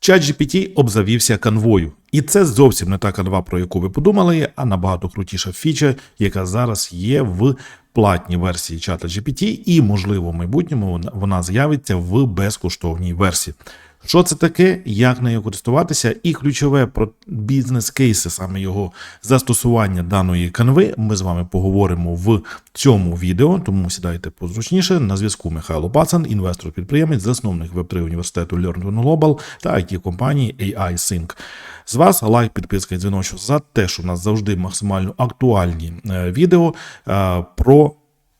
ChatGPT обзавівся канвою. І це зовсім не та канва, про яку ви подумали, а набагато крутіша фіча, яка зараз є в платній версії чата GPT, і, можливо, в майбутньому вона- з'явиться в безкоштовній версії. Що це таке, як нею користуватися, і ключове про бізнес-кейси, саме його застосування даної канви, ми з вами поговоримо в цьому відео, тому сідайте позручніше. На зв'язку Михайло Пацан, інвестор-підприємець, засновник Web3 університету Learn Global та it компанії AI Sync. З вас лайк, підписка і дзвіночок за те, що в нас завжди максимально актуальні е, відео е, про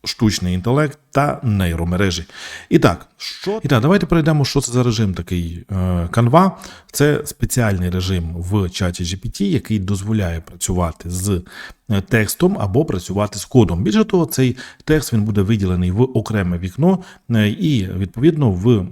штучний інтелект та нейромережі. І так, що і так, давайте перейдемо, що це за режим такий е, Canva. Це спеціальний режим в чаті GPT, який дозволяє працювати з е, текстом або працювати з кодом. Більше того, цей текст він буде виділений в окреме вікно, е, і відповідно в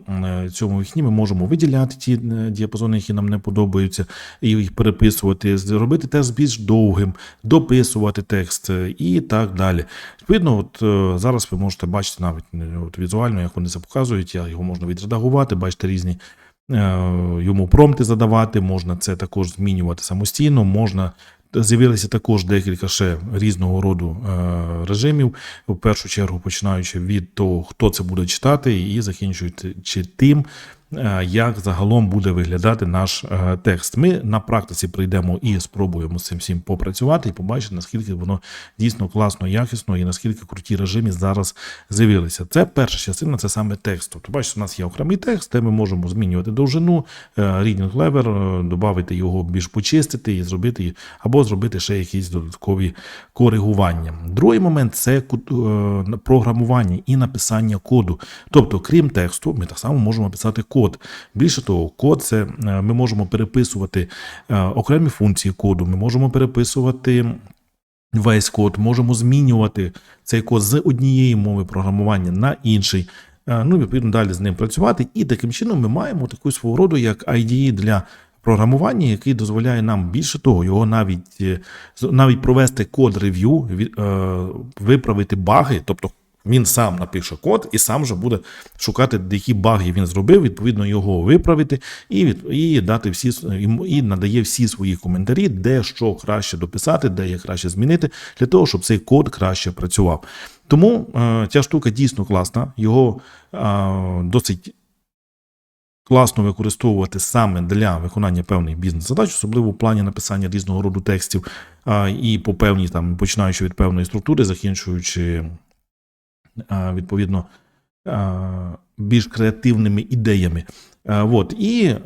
цьому вікні ми можемо виділяти ті діапазони, які нам не подобаються, і їх переписувати, зробити текст більш довгим, дописувати текст і так далі. Відповідно, от зараз ви можете бачити навіть е, от, візуально, як вони це показують. Його можна відредагувати, бачите різні е, йому промпти задавати, можна це також змінювати самостійно, можна. З'явилися також декілька ще різного роду е, режимів, в першу чергу починаючи від того, хто це буде читати, і закінчуючи тим, як загалом буде виглядати наш е, текст. Ми на практиці прийдемо і спробуємо з цим всім попрацювати і побачити, наскільки воно дійсно класно, якісно і наскільки круті режими зараз з'явилися. Це перша частина, це саме текст. Тобто, бачите, у нас є окремий текст, де ми можемо змінювати довжину, е, reading level, е, додати його більш почистити і зробити або зробити ще якісь додаткові коригування. Другий момент це е, програмування і написання коду. Тобто, крім тексту, ми так само можемо писати код. Більше того, код це е, ми можемо переписувати е, окремі функції коду, ми можемо переписувати. Весь код можемо змінювати цей код з однієї мови програмування на інший. Е, Ну, і, відповідно, далі з ним працювати. І таким чином ми маємо таку свого роду як IDE для програмування, який дозволяє нам більше того, його навіть навіть провести код рев'ю, виправити баги, тобто. Він сам напише код і сам же буде шукати, які баги він зробив, відповідно його виправити і, від, і дати всі і надає всі свої коментарі, де що краще дописати, де як краще змінити, для того, щоб цей код краще працював. Тому е, ця штука дійсно класна, його е, досить класно використовувати саме для виконання певних бізнес-задач, особливо в плані написання різного роду текстів, а, і по певній там, починаючи від певної структури, закінчуючи відповідно більш креативними ідеями. От, і,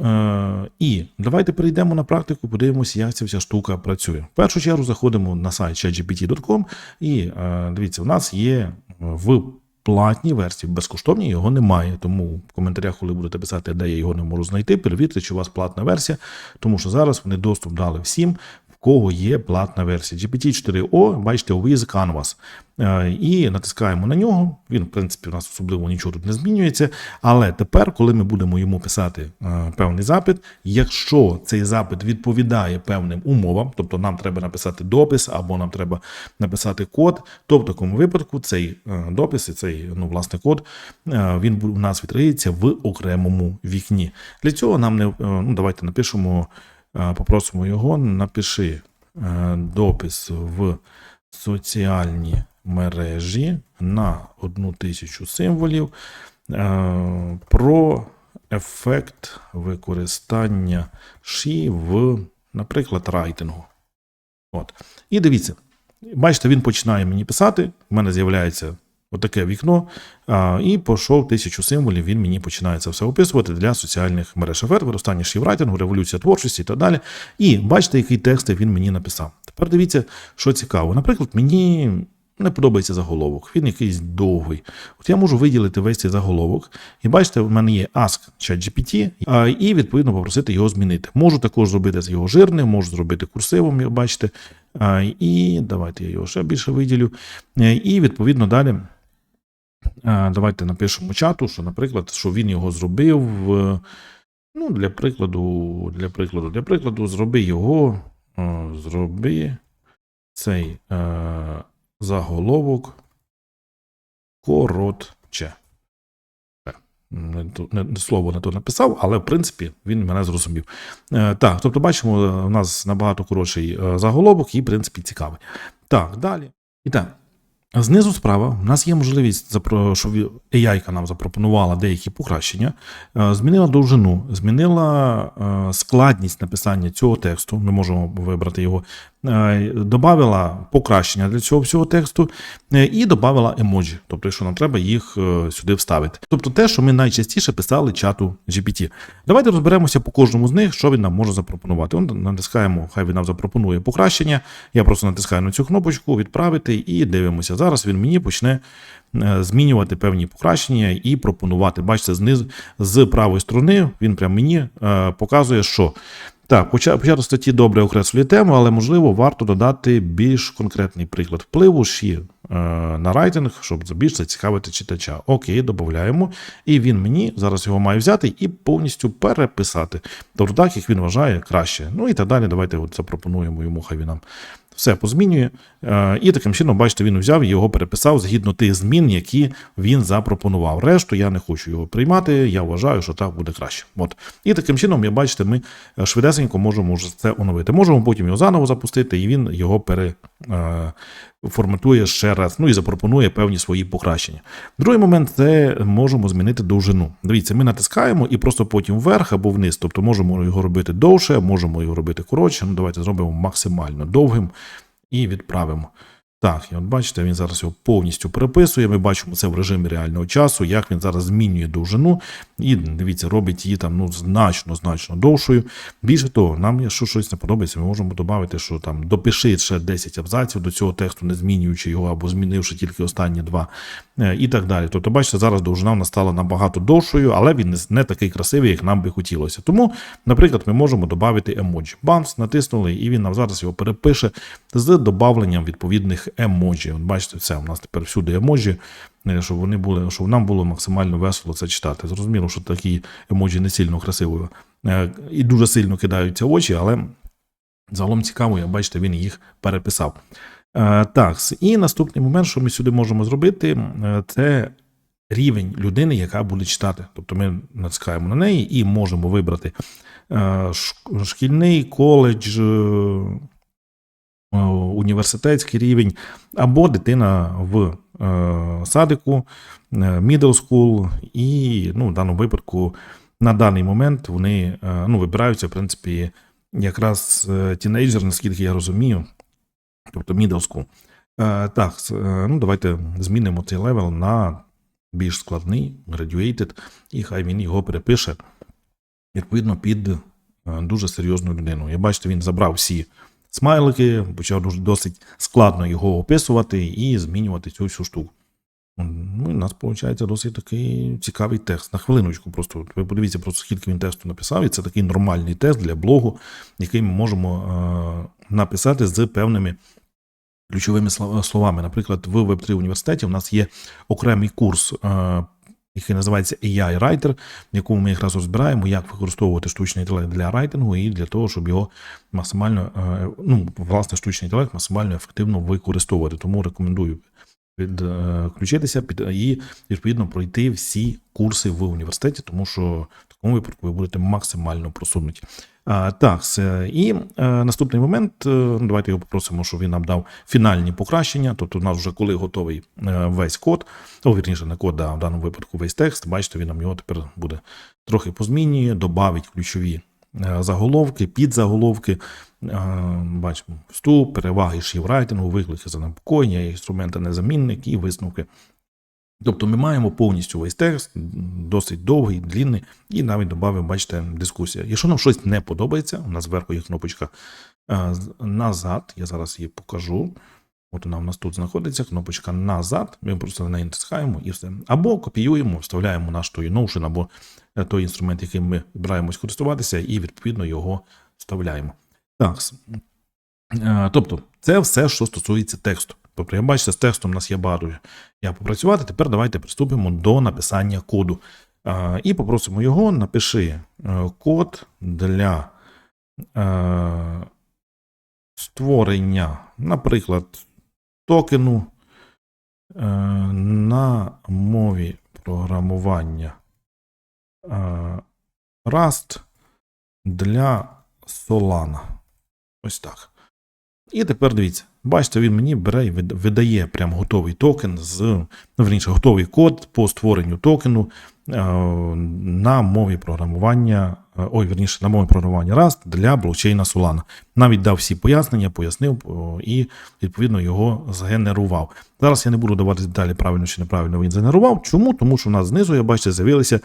і давайте перейдемо на практику, подивимося, як ця вся штука працює. В першу чергу заходимо на сайт chatgpt.com і дивіться, у нас є в платній версії, безкоштовній його немає. Тому в коментарях, коли будете писати, де я його не можу знайти, перевірте, чи у вас платна версія, тому що зараз вони доступ дали всім. Кого є платна версія GPT-4O, бачите, with Canvas. Е, І натискаємо на нього. Він, в принципі, у нас особливо нічого тут не змінюється. Але тепер, коли ми будемо йому писати е, певний запит, якщо цей запит відповідає певним умовам, тобто нам треба написати допис або нам треба написати код, то в такому випадку цей е, допис і цей ну, власне код він у нас відкриється в окремому вікні. Для цього нам не ну, давайте напишемо. Е, Попросимо його, напиши е, допис в соціальні мережі на одну тисячу символів е, про ефект використання ші в, наприклад, райтингу. От. І дивіться, бачите, він починає мені писати, в мене з'являється отаке вікно, і пішов тисячу символів, він мені починає це все описувати для соціальних мереж. Ефект, використання шіврайтингу, революція творчості і так далі. І бачите, який текст він мені написав. Тепер дивіться, що цікаво. Наприклад, мені не подобається заголовок, він якийсь довгий. От я можу виділити весь цей заголовок, і бачите, в мене є Ask ChatGPT, і відповідно попросити його змінити. Можу також зробити з його жирним, можу зробити курсивом, як бачите. І давайте я його ще більше виділю. Е, І відповідно далі. А, Давайте напишемо чату, що, наприклад, що він його зробив. е, Ну, для прикладу, для прикладу, для прикладу, зроби його, е, зроби цей е, заголовок коротше. Е, не, не, слово не то написав, але в принципі він мене зрозумів. Е, так, тобто бачимо, е, у нас набагато коротший е, заголовок і, в принципі, цікавий. Так, далі. І так. Знизу справа в нас є можливість, щоб що AI нам запропонувала деякі покращення, Е, змінила довжину, змінила е, складність написання цього тексту. Ми можемо вибрати його. Е, Добавила покращення для цього всього тексту е, і додавила емоджі, тобто, якщо нам треба їх е, сюди вставити. Тобто те, що ми найчастіше писали чату GPT. Давайте розберемося по кожному з них, що він нам може запропонувати. Он натискаємо, хай він нам запропонує покращення. Я просто натискаю на цю кнопочку відправити і дивимося. Зараз він мені почне змінювати певні покращення і пропонувати. Бачите, знизу з правої сторони він прямо мені показує, що. Так, поча- початок статті добре окреслює тему, але можливо варто додати більш конкретний приклад впливу ще на райтинг, щоб більш зацікавити читача. Окей, додаємо. І він мені зараз його має взяти і повністю переписати. Тобто так, як він вважає краще. Ну і так далі. Давайте от запропонуємо йому, хай він нам все позмінює. Е, І таким чином, бачите, він взяв і його переписав згідно тих змін, які він запропонував. Решту я не хочу його приймати. Я вважаю, що так буде краще. От. І таким чином, я бачите, ми е, швидесенько можемо це оновити. Можемо потім його заново запустити, і він його пере. Е, Форматує ще раз, ну і запропонує певні свої покращення. Другий момент це можемо змінити довжину. Дивіться, ми натискаємо і просто потім вверх або вниз. Тобто можемо його робити довше, можемо його робити коротше. Ну, давайте зробимо максимально довгим і відправимо. Так, і от бачите, він зараз його повністю переписує. Ми бачимо це в режимі реального часу, як він зараз змінює довжину, і дивіться, робить її там ну значно, значно довшою. Більше того, нам, якщо щось не подобається, ми можемо додати, що там допиши ще 10 абзаців до цього тексту, не змінюючи його або змінивши тільки останні два, е, і так далі. Тобто, бачите, зараз довжина в нас стала набагато довшою, але він не, такий красивий, як нам би хотілося. Тому, наприклад, ми можемо додати емоджі. Бамс, натиснули, і він нам зараз його перепише з додавленням відповідних емоджі. От бачите, все, у нас тепер всюди емоджі, е, щоб вони були, щоб нам було максимально весело це читати. Зрозуміло, що такі емоджі не сильно красиві е, і дуже сильно кидаються очі, але загалом цікаво, як бачите, він їх переписав. Е, Так, і наступний момент, що ми сюди можемо зробити, це рівень людини, яка буде читати. Тобто ми натискаємо на неї і можемо вибрати шкільний коледж, університетський рівень, або дитина в е, садику, е, middle school, і ну, в даному випадку на даний момент вони е, ну, вибираються, в принципі, якраз тінейджер, наскільки я розумію, тобто middle school. Так, ну давайте змінимо цей левел на більш складний, graduated, і хай він його перепише відповідно під дуже серйозну людину. Я бачите, він забрав всі смайлики, почав досить складно його описувати і змінювати цю всю штуку. Ну, і у нас виходить досить такий цікавий текст. На хвилиночку, просто ви подивіться, просто скільки він тексту написав, і це такий нормальний тест для блогу, який ми можемо е, написати з певними ключовими словами. Наприклад, в Web3 університеті у нас є окремий курс, е, який називається AI Writer, в якому ми якраз розбираємо, як використовувати штучний інтелект для райтингу і для того, щоб його максимально, е, ну, власне, штучний інтелект максимально ефективно використовувати. Тому рекомендую підключитися під і відповідно пройти всі курси в університеті, тому що в такому випадку ви будете максимально просунуті. Так, і е, наступний момент. е, ну, давайте його попросимо, щоб він нам дав фінальні покращення. Тобто, у нас вже коли готовий е, весь код, о, вірніше, не код, а в даному випадку весь текст. Бачите, він нам його тепер буде трохи позмінює, додавить ключові заголовки, підзаголовки. Бачимо вступ, переваги шіврайтингу, виклики занепокоєння, інструменти незамінник і висновки. Тобто ми маємо повністю весь текст, досить довгий, длінний, і навіть додав, бачите, дискусія. Якщо нам щось не подобається, у нас зверху є кнопочка е, назад. Я зараз її покажу. От вона у нас тут знаходиться, кнопочка назад. Ми просто на неї натискаємо і все. Або копіюємо, вставляємо наш той Notion, або е, той інструмент, яким ми збираємось користуватися, і відповідно його вставляємо. Так. Е, Тобто, це все, що стосується тексту. Тобто, я бачите, з текстом у нас є багато як попрацювати. Тепер давайте приступимо до написання коду. І попросимо його, напиши е, код для е, створення, наприклад, токену е, на мові програмування Rust для Solana. Ось так. І тепер дивіться, бачите, він мені бере і видає прям готовий токен з, ну, верніше, готовий код по створенню токену е, на мові програмування, е, ой, верніше, на мові програмування Rust для блокчейна Solana. Навіть дав всі пояснення, пояснив і відповідно його згенерував. Зараз я не буду давати деталі правильно чи неправильно він згенерував. Чому? Тому що у нас знизу, я бачите, з'явилися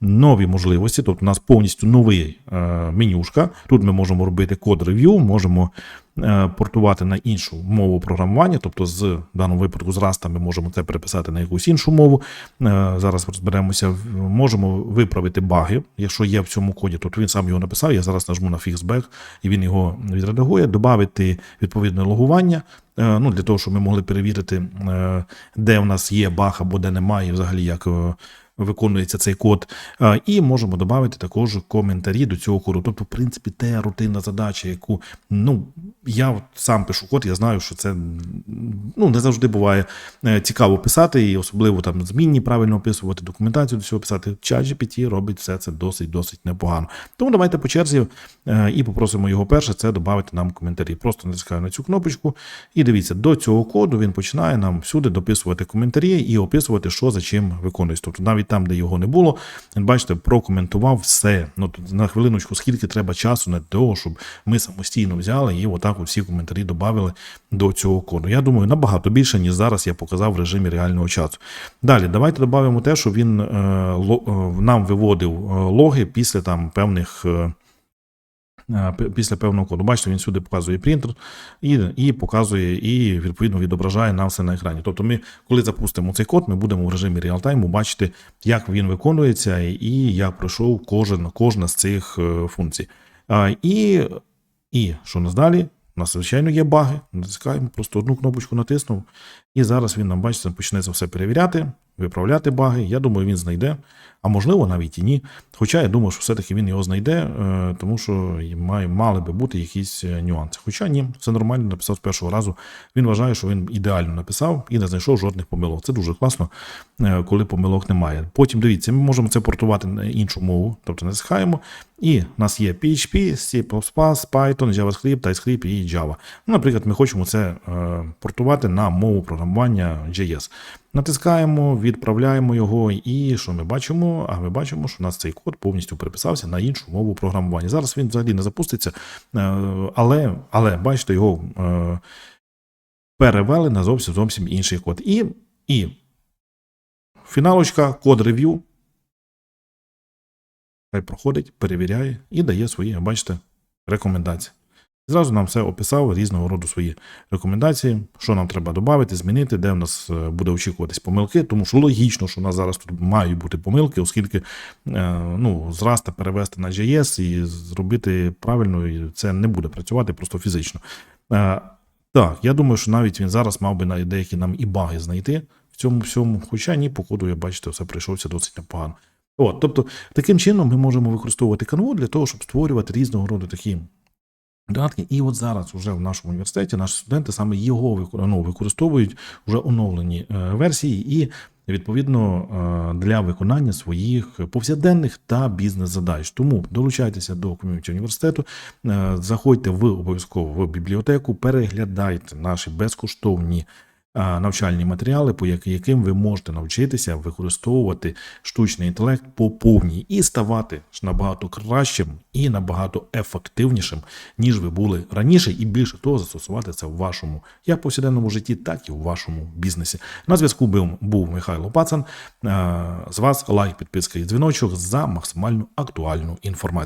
нові можливості. Тобто у нас повністю новий е, менюшка. Тут ми можемо робити код рев'ю, можемо е, портувати на іншу мову програмування. Тобто, з в даному випадку з Rust ми можемо це переписати на якусь іншу мову. Е, зараз розберемося. Можемо виправити баги, якщо є в цьому коді. Тобто він сам його написав. Я зараз нажму на fixback, і він його відредагує, додати відповідне логування. е, Ну, для того, щоб ми могли перевірити, е, де в нас є баг або де немає, і взагалі як е, виконується цей код. І можемо додати також коментарі до цього коду. Тобто, в принципі, те рутинна задача, яку ну я от сам пишу код, я знаю, що це ну не завжди буває е, цікаво писати, і особливо там змінні правильно описувати, документацію до цього писати. ChatGPT робить все це досить досить непогано. Тому давайте по черзі е, і попросимо його перше це додати нам коментарі. Просто натискаю на цю кнопочку, і дивіться, до цього коду він починає нам всюди дописувати коментарі і описувати, що за чим виконується. Тобто навіть там, де його не було, бачите, прокоментував все. Ну на хвилиночку, скільки треба часу на того, щоб ми самостійно взяли і отак усі коментарі додали до цього коду. Я думаю, набагато більше, ніж зараз я показав в режимі реального часу. Далі, давайте додамо те, що він е, е, нам виводив е, логи після там певних. Е, Після певного коду. Бачите, він сюди показує принтер і, і показує, і відповідно відображає нам все на екрані. Тобто, ми, коли запустимо цей код, ми будемо в режимі реалтайму бачити, як він виконується, і як пройшов кожен, кожна з цих е, функцій. І, і що нас далі? У нас, звичайно, є баги. Натискаємо, просто одну кнопочку натиснув. І зараз він нам, бачите, почне це все перевіряти, виправляти баги. Я думаю, він знайде, а можливо, навіть і ні. Хоча я думаю, що все-таки він його знайде, е, тому що мали би бути якісь е, нюанси. Хоча ні, все нормально, написав з першого разу. Він вважає, що він ідеально написав і не знайшов жодних помилок. Це дуже класно, е, коли помилок немає. Потім дивіться, ми можемо це портувати на іншу мову, тобто натискаємо. І в нас є PHP, C++, Python, JavaScript, TypeScript і Java. Ну, наприклад, ми хочемо це портувати на мову програмування JS. Натискаємо, відправляємо його, і що ми бачимо? А ми бачимо, що у нас цей код повністю переписався на іншу мову програмування. Зараз він взагалі не запуститься, е, але, але бачите, його е, перевели на зовсім зовсім інший код. І, і фіналочка, код рев'ю. Хай проходить, перевіряє і дає свої, бачите, рекомендації. Зразу нам все описав різного роду свої рекомендації, що нам треба додати, змінити, де в нас е, буде очікуватись помилки, тому що логічно, що у нас зараз тут мають бути помилки, оскільки е, ну, з перевести на JS і зробити правильно, і це не буде працювати просто фізично. Е, Так, я думаю, що навіть він зараз мав би на деякі нам і баги знайти в цьому всьому, хоча ні, по коду, я бачите, все прийшовся досить непогано. От, тобто, таким чином ми можемо використовувати канву для того, щоб створювати різного роду такі додатки. І от зараз вже в нашому університеті наші студенти саме його ну, використовують вже оновлені е, версії і. Відповідно е, для виконання своїх повсякденних та бізнес-задач. Тому долучайтеся до ком'юніті університету, е, заходьте в обов'язково в бібліотеку, переглядайте наші безкоштовні навчальні матеріали, по яким ви можете навчитися використовувати штучний інтелект по повній і ставати набагато кращим і набагато ефективнішим, ніж ви були раніше, і більше того, застосувати це в вашому як повсякденному житті, так і в вашому бізнесі. На зв'язку був, Михайло Пацан. З вас лайк, підписка і дзвіночок за максимально актуальну інформацію.